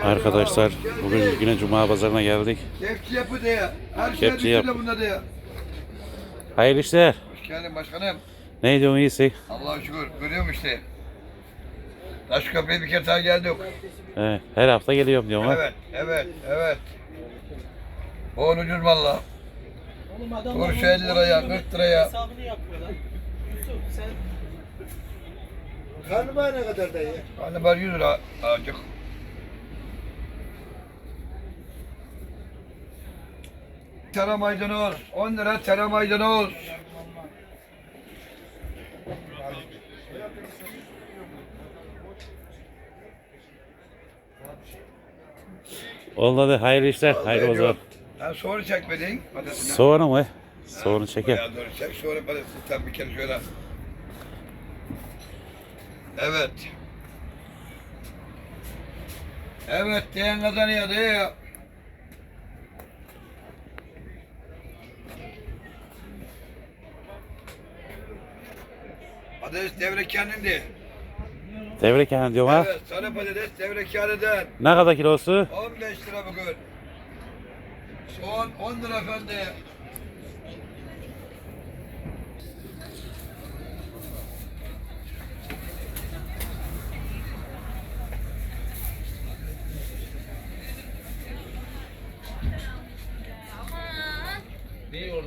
Arkadaşlar bugün yine Cuma pazarına geldik. Kepçe yapı diye. Her şey Kepçe yap. bunda diye. Hayırlı işler. Hoş geldin başkanım. Ne diyorsun iyisi? Allah'a şükür. Görüyorum işte. Taş köprüye bir kere daha geldik. Evet, her hafta geliyorum diyorum ha. Evet, evet, evet. O ucuz valla. Oğlum adamlar Turşu 50 liraya, 40 liraya. hesabını yapıyorlar. Yusuf sen Karnabahar ne kadar dayı? Hani var 100 lira azıcık. Tere maydanoz, 10 lira tere maydanoz. Olmadı hayırlı işler. Hayırlı pazar. Sen soğanı çekmedin patatesine. Soğanı mı? Soğanı çeker. Ya doğru çek sonra patatesi tam bir kere şöyle. Evet. Evet diyen kazanıyor diyor. Patates devrekanindi. Devre kendi diyorum ha. Evet, sarı patates devrekaniden. Ne kadar kilosu? 15 lira bugün. Soğan 10 lira efendi. Demin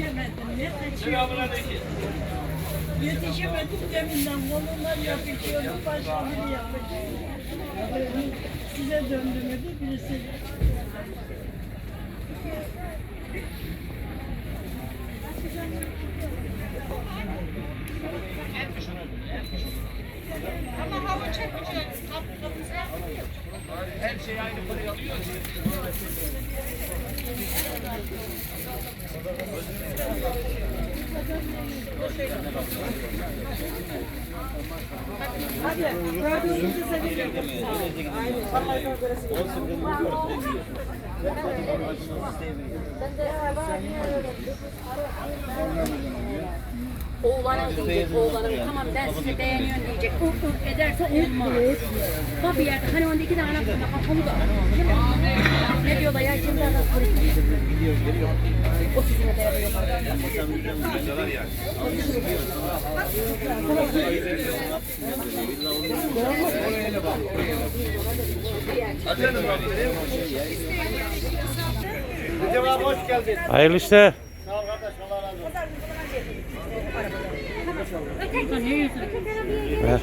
yetişemedim. Yetişemedim. Yetişemedim deminden kolumdan yapışıyordum, başımı yapışıyordum. Size döndüm dedi birisi. Oğlanın diyecek, oğlanın tamam ben sizi beğeniyorum diyecek. Ur ur ederse olmaz. Bak bir yerde hani onda iki tane kapalı da. Ne diyorlar ya şimdi adam O sizine dayanıyor. Hoş geldin. Hayırlı işler. Sağ ol kardeş Allah razı olsun. Ver.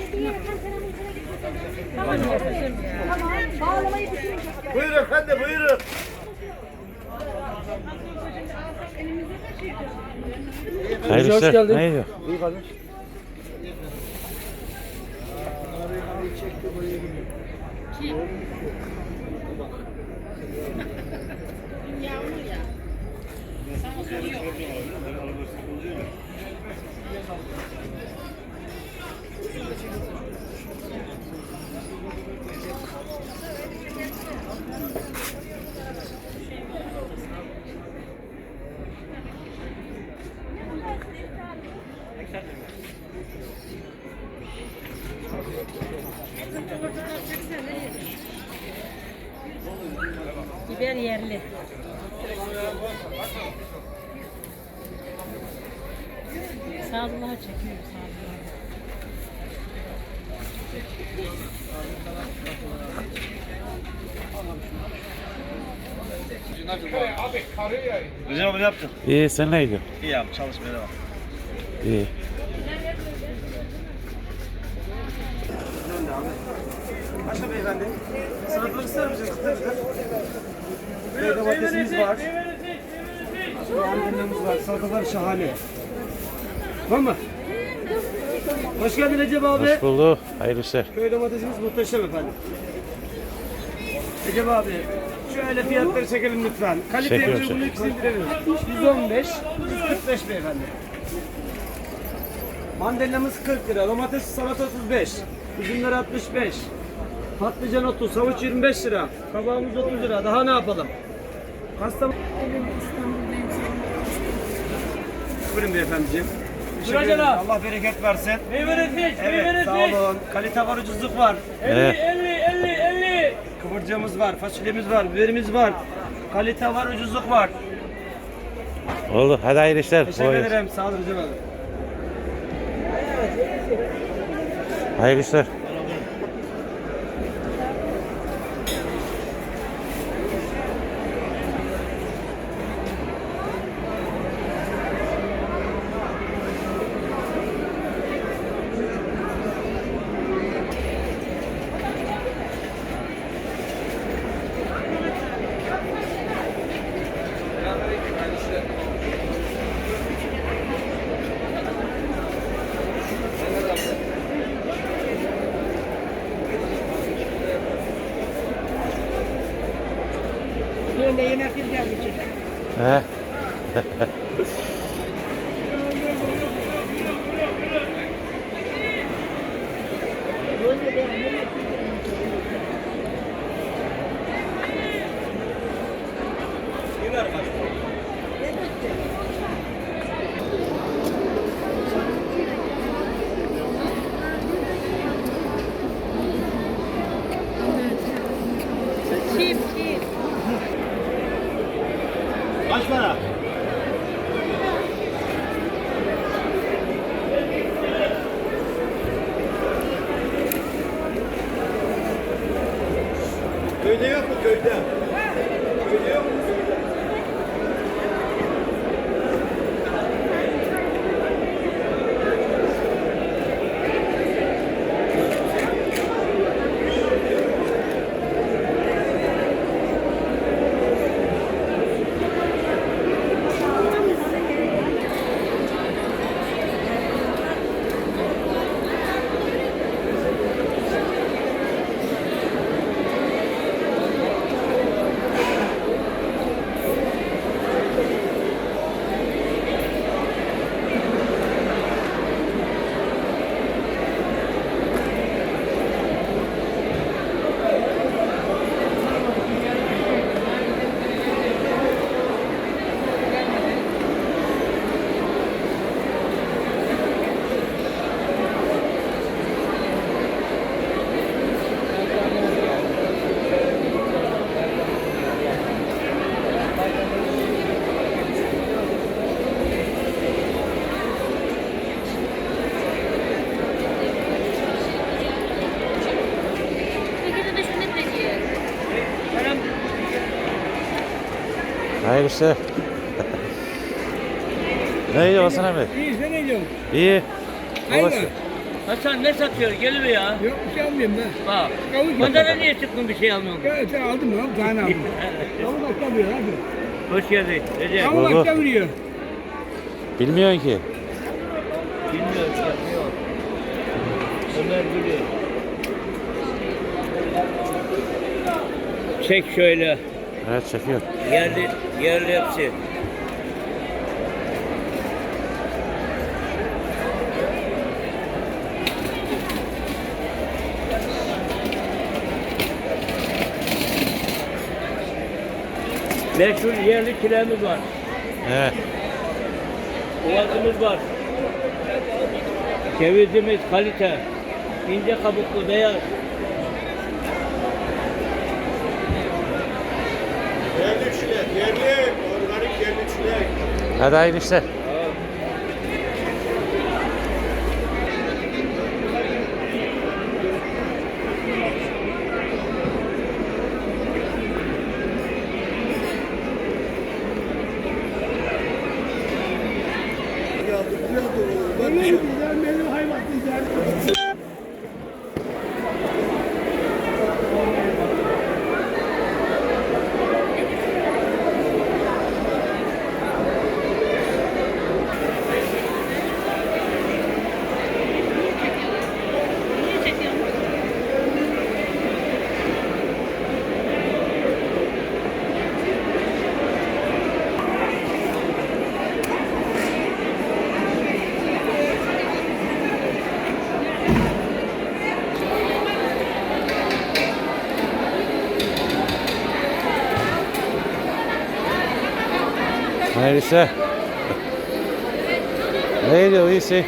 Buyur efendim buyurun. Hayırlı hoş işler. geldin. Ne diyor? İyi kardeş. Biber yerli. Sağlığa çekiyor sağlığa. Recep abi ne yaptın? İyi sen ne diyorsun? İyi abi çalışmaya devam. İyi. Başka beyefendi. Salatalık ister misiniz? Kıtır kıtır. Domatesimiz var. Mandalımız var. Salatalar şahane. Tamam mı? Hoş geldin Recep abi. Hoş bulduk. Hayırlı işler. Köy domatesimiz muhteşem efendim. Recep abi şöyle fiyatları çekelim lütfen. Göre bunu yükseltirelim. 115, 145 beyefendi. Mandalinamız 40 lira, domates salata 35, üzümler 65, patlıcan 30, havuç 25 lira, kabağımız 30 lira. Daha ne yapalım? Kastam Buyurun beyefendiciğim. Teşekkür ederim. Allah bereket versin. Meyve etmiş, Evet, sağ olun. Kalite var, ucuzluk var. Evet. 50, 50, 50. Kıvırcığımız var, fasulyemiz var, biberimiz var. Kalite var, ucuzluk var. Oldu. Hadi hayırlı işler. Teşekkür Kolay gelsin. ederim. Sağ olun abi. Hayırlı işler. He. Çift mais barato. Hayırlı işler. ne yiyor Hasan abi? İyi, sen ne diyorsun? İyi. Hayır. Dolaşıyor. Hasan ne satıyor? Gel be ya. Yok bir şey almıyorum ben. Bak. Kavun Pazara niye çıktın bir şey almıyorsun? Ya sen aldın mı? Bir tane aldım. Kavun başka vuruyor hadi. Hoş geldin. Recep. Kavun Baba. başka vuruyor. Bilmiyorsun ki. Bilmiyorum. Yapıyor. Ömer biliyor. Çek şöyle. Evet çekiyor. Yerli, yerli hepsi. Meşhur yerli kilerimiz var. Evet. Uvazımız var. Cevizimiz kalite. ince kabuklu beyaz. Yerli çilek, yerli, organik yerli çilek. Hadi hayırlı işler. Hayırlısı. Ne gidiyor iyisi?